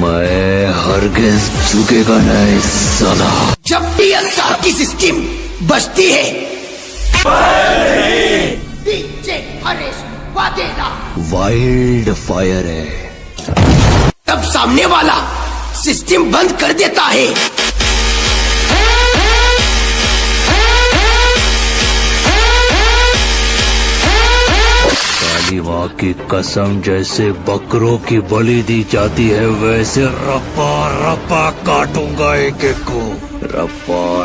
मैं हरगिज झुकेगा नहीं साला जब भी अल्लाह की सिस्टम बचती है डीजे हरेश वादेला वाइल्ड फायर है। तब सामने वाला सिस्टम बंद कर देता है। काली की कसम जैसे बकरों की बलि दी जाती है वैसे रप्पा रपा काटूँगा एक एक को। रप्पा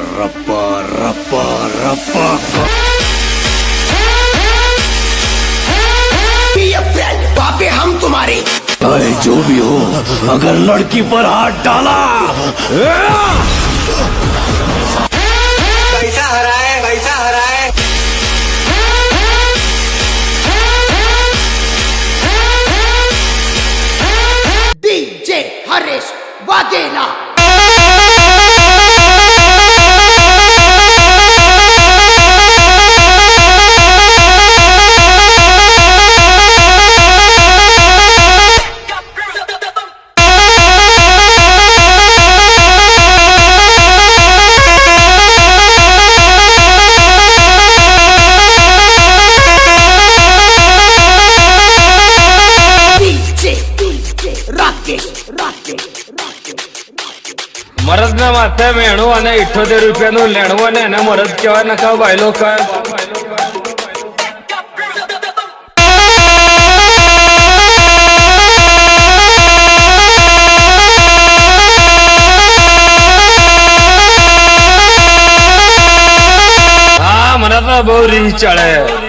रप्पा का- Be पापे हम तुम्हारे। चाहे जो भी हो अगर लड़की पर हाथ डाला। Gina. Rock it, rock it. મરદના માથે મેણું અને ઇઠોતેર રૂપિયાનું લેણું અને એને મરદ કહેવાય ને કહો ભાઈલો કહે. મને બહુ રીહ ચડે